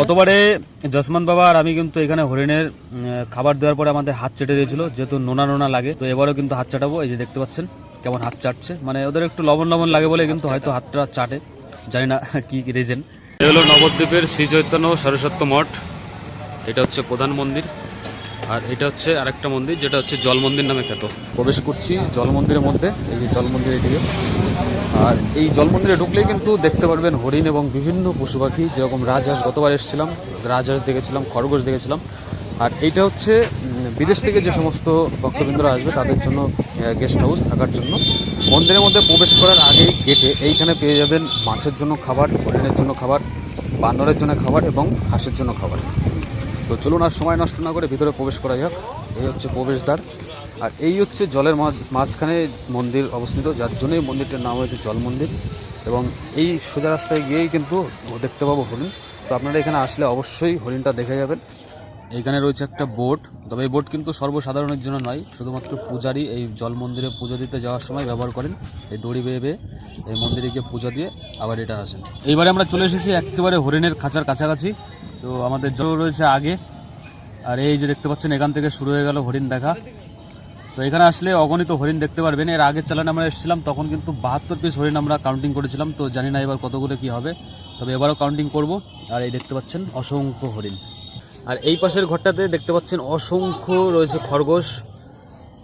গতবারে জসমান বাবা আর আমি কিন্তু এখানে হরিণের খাবার দেওয়ার পরে আমাদের হাত চেটে দিয়েছিল যেহেতু নোনা নোনা লাগে তো এবারও কিন্তু হাত চাটাবো এই যে দেখতে পাচ্ছেন কেমন হাত চাটছে। মানে ওদের একটু লবণ লবণ লাগে বলে কিন্তু হয়তো হাতটা চাটে জানি না কি রিজন এ হলো নবদ্বীপের শ্রী চৈতন্য সরস্বত্য মঠ এটা হচ্ছে প্রধান মন্দির আর এটা হচ্ছে আরেকটা মন্দির যেটা হচ্ছে জল মন্দির নামে খ্যাত। প্রবেশ করছি জল মন্দিরের মধ্যে এই যে জল মন্দির এদিকে। আর এই জল মন্দিরে ঢুকলেই কিন্তু দেখতে পারবেন হরিণ এবং বিভিন্ন পশু পাখি, যেরকম রাজহাঁস গতবার এসেছিলাম, রাজহাঁস দেখেছিলাম, খরগোশ দেখেছিলাম। আর এইটা হচ্ছে বিদেশ থেকে যে সমস্ত ভক্তবৃন্দরা আসবে, তাদের জন্য গেস্ট হাউস থাকার জন্য। মন্দিরের মধ্যে প্রবেশ করার আগেই গেটে এইখানে পেয়ে যাবেন মাছের জন্য খাবার, হরিণের জন্য খাবার বান্দরের জন্য খাবার এবং হাঁসের জন্য খাবার। তো চলুন আর সময় নষ্ট না করে ভিতরে প্রবেশ করা যাক। এই হচ্ছে প্রবেশদ্বার। আর এই হচ্ছে জলের মাঝ, মাঝখানে মন্দির অবস্থিত, যার জন্যই মন্দিরটার নাম হয়েছে জল মন্দির। এবং এই সোজা রাস্তায় গিয়েই কিন্তু দেখতে পাবো হরিণ তো আপনারা এখানে আসলে অবশ্যই হরিণটা দেখে যাবেন। এইখানে রয়েছে একটা বোট। তবে এই বোট কিন্তু সর্বসাধারণের জন্য নয়, শুধুমাত্র পূজারই এই জল মন্দিরে পুজো দিতে যাওয়ার সময় ব্যবহার করেন। এই দড়ি বেয়ে বেয়ে এই মন্দিরে গিয়ে পুজো দিয়ে আবার এটা আসেন। এইবারে আমরা চলে এসেছি একেবারে হরিণের খাঁচার কাছাকাছি। তো আমাদের জল রয়েছে আগে। আর এই যে দেখতে পাচ্ছেন, এখান থেকে শুরু হয়ে গেল হরিণ দেখা। তো এখানে আসলে অগণিত হরিণ দেখতে পারবেন। এর আগের চালানে আমরা এসেছিলাম, তখন কিন্তু বাহাত্তর পিস হরিণ আমরা কাউন্টিং করেছিলাম, তো জানি না এবার কতগুলো কি হবে। তবে এবারও কাউন্টিং করব। আর এই দেখতে পাচ্ছেন অসংখ্য হরিণ। আর এই পাশের ঘরটাতে দেখতে পাচ্ছেন অসংখ্য রয়েছে খরগোশ,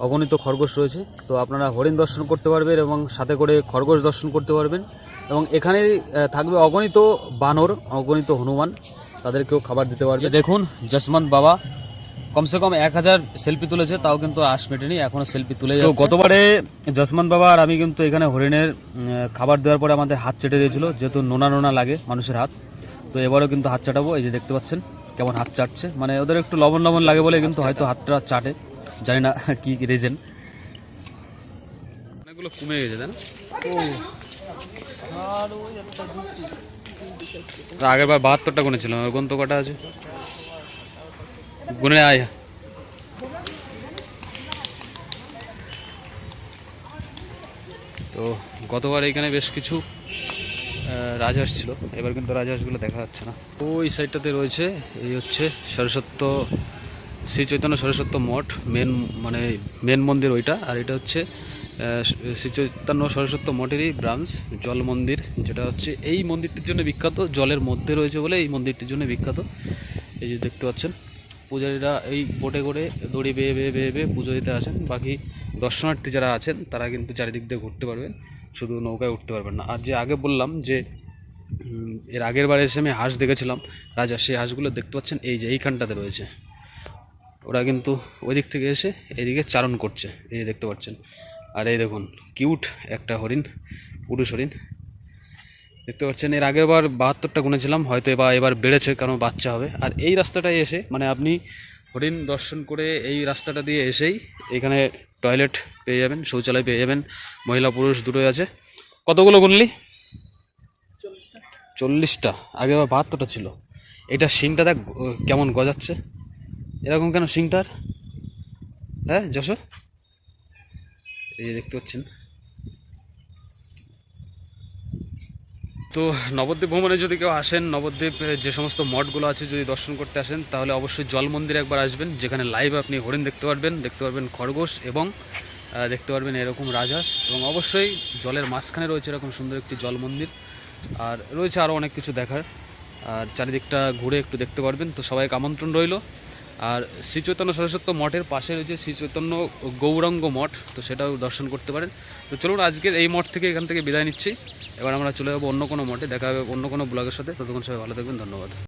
অগণিত খরগোশ রয়েছে। তো আপনারা হরিণ দর্শন করতে পারবেন এবং সাথে করে খরগোশ দর্শন করতে পারবেন। এবং এখানে থাকবে অগণিত বানর, অগণিত হনুমান। তাদেরকেও খাবার দিতে পারবে। দেখুন জসমন্ত বাবা কমসে কম এক হাজার সেলফি তুলেছে তাও কিন্তু আশ মেটেনি এখনও সেলফি তুলে তো গতবারে জসমান বাবা আর আমি কিন্তু এখানে হরিণের খাবার দেওয়ার পরে আমাদের হাত চেটে দিয়েছিল যেহেতু নোনা নোনা লাগে মানুষের হাত। তো এবারেও কিন্তু হাত চাটাবো এই যে দেখতে পাচ্ছেন কেমন হাত চাটছে। মানে ওদের একটু লবণ লবণ লাগে বলে কিন্তু হয়তো হাতটা চাটে জানি না কি রিজন অনেকগুলো কমে গেছে তাই না? আগের বার বাহাত্তরটা গুনেছিলাম আর গন্ত কটা আছে? গুনে আয় তো গতবার এখানে বেশ কিছু রাজহাঁস ছিল। এবার কিন্তু রাজহাঁসগুলো দেখা যাচ্ছে না। ওই সাইডটাতে রয়েছে, এই হচ্ছে সরস্বত্ব শ্রী চৈতন্য সরস্বত্য মঠ মেন মানে মেন মন্দির ওইটা। আর এটা হচ্ছে শ্রী চৈতন্য সরস্বত্য মঠেরই ব্রাঞ্চ জল মন্দির, যেটা হচ্ছে এই মন্দিরটির জন্য বিখ্যাত। জলের মধ্যে রয়েছে বলে এই মন্দিরটির জন্য বিখ্যাত। এই যে দেখতে পাচ্ছেন পূজারীরা এই বোটে করে দড়ি বেয়ে বেয়ে বেয়ে বেয়ে পুজো দিতে আসেন। বাকি দর্শনার্থী যারা আছেন, তারা কিন্তু চারিদিক দিয়ে ঘুরতে পারবেন। শুধু নৌকায় উঠতে পারবেন না। আর যে আগে বললাম যে এর আগের বারে এসে আমি হাঁস দেখেছিলাম। রাজা সেই হাঁসগুলো দেখতে পাচ্ছেন, এই যে এইখানটাতে রয়েছে। ওরা কিন্তু ওই দিক থেকে এসে এদিকে চারণ করছে, এই দেখতে পাচ্ছেন। আর এই দেখুন, কিউট একটা হরিণ, পুরুষ হরিণ। দেখতে পাচ্ছেন, এর আগের বার বাহাত্তরটা গুনেছিলাম, হয়তো এবার এবার বেড়েছে কারণ বাচ্চা হবে। আর এই রাস্তাটায় এসে মানে আপনি হরিণ দর্শন করে এই রাস্তাটা দিয়ে এসেই এখানে টয়লেট পেয়ে যাবেন, শৌচালয় পেয়ে যাবেন, মহিলা পুরুষ দুটোই আছে। কতগুলো গুনলি? চল্লিশটা। আগে আবার বাহাত্তরটা ছিল। এটা শিংটা দেখ কেমন গজাচ্ছে। এরকম কেন শিংটার? হ্যাঁ যশো এই দেখতে পাচ্ছেন তো নবদ্বীপ ভ্রমণে যদি কেউ আসেন, নবদ্বীপ যে সমস্ত মঠগুলো আছে, যদি দর্শন করতে আসেন, তাহলে অবশ্যই জল মন্দিরে একবার আসবেন, যেখানে লাইভ আপনি হরিণ দেখতে পারবেন দেখতে পারবেন খরগোশ এবং দেখতে পারবেন এরকম রাজহাঁস এবং অবশ্যই জলের মাঝখানে রয়েছে এরকম সুন্দর একটি জল মন্দির। আর রয়েছে আরও অনেক কিছু দেখার। আর চারিদিকটা ঘুরে একটু দেখতে পারবেন, তো সবাইকে আমন্ত্রণ রইল। আর শ্রী চৈতন্য মঠের পাশে রয়েছে শ্রী চৈতন্য গৌরাঙ্গ মঠ, তো সেটাও দর্শন করতে পারেন। তো চলুন, আজকের এই মঠ থেকে এখান থেকে বিদায় নিচ্ছি। এবার আমরা চলে যাব অন্য কোনো মঠে, দেখা হবে অন্য কোনো ব্লগের সাথে। ততক্ষণ সবাই ভালো থাকবেন, ধন্যবাদ।